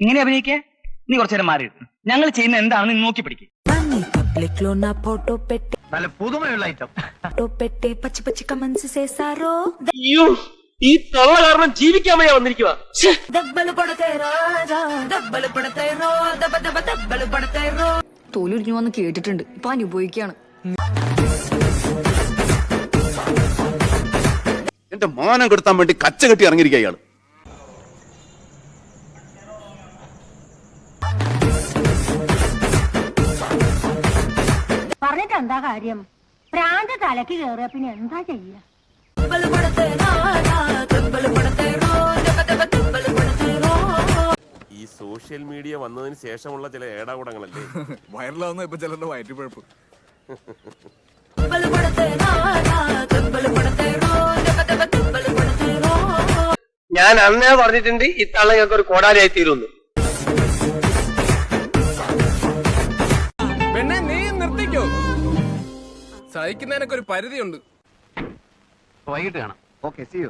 ഇങ്ങനെ അഭിനയിക്കേ നീ കുറച്ചു നേരം മാറി ഞങ്ങൾ ചെയ്യുന്ന എന്താണെന്ന് നീ നോക്കി പിടിക്കും నీ పబ్లిక్ లో నా ఫోటో పెట్టి നല്ല പുതുമയുള്ള ഐറ്റം ఫోటో పెట్టి పచ్చి పచ్చి కమెంట్స్ చేశారో അയ്യോ ഈ തള്ള കാരണം ജീവിക്കാൻ വയ്യ വന്നിരിക്കുക దెబ్బలు పడతాయి రాజా దెబ్బలు పడతాయి రో దబ దబ దెబ్బలు పడతాయి రో തോലുരിഞ്ഞു വന്ന് കേട്ടിട്ടുണ്ട് ഇപ്പൊ അനുഭവിക്കാണ് എന്റെ മാനം കെടുത്താൻ വേണ്ടി കച്ച കെട്ടി ഇറങ്ങിയിരിക്കുക അയാൾ പറഞ്ഞിട്ട് എന്താ കാര്യം? പ്രാന്ത തലക്ക് കയറിയ പിന്നെ എന്താ ചെയ്യ? ഈ സോഷ്യൽ മീഡിയ വന്നതിന് ശേഷമുള്ള ചില ഏടാകൂടങ്ങളല്ലേ? വയറിലാവുന്ന ഇപ്പൊ ചിലരുടെ വയറ്റിപ്പഴപ്പ് ഞാൻ അന്നേ പറഞ്ഞിട്ടുണ്ട് ഈ തള്ള ഞങ്ങൾക്ക് ഒരു കോടാലിയായി തീരുന്നു പെണ്ണെ നീ നിർത്തിക്കോ? സഹിക്കുന്നതിനൊക്കെ ഒരു പരിധിയുണ്ട്. വൈകിട്ട് കാണാം. Okay C U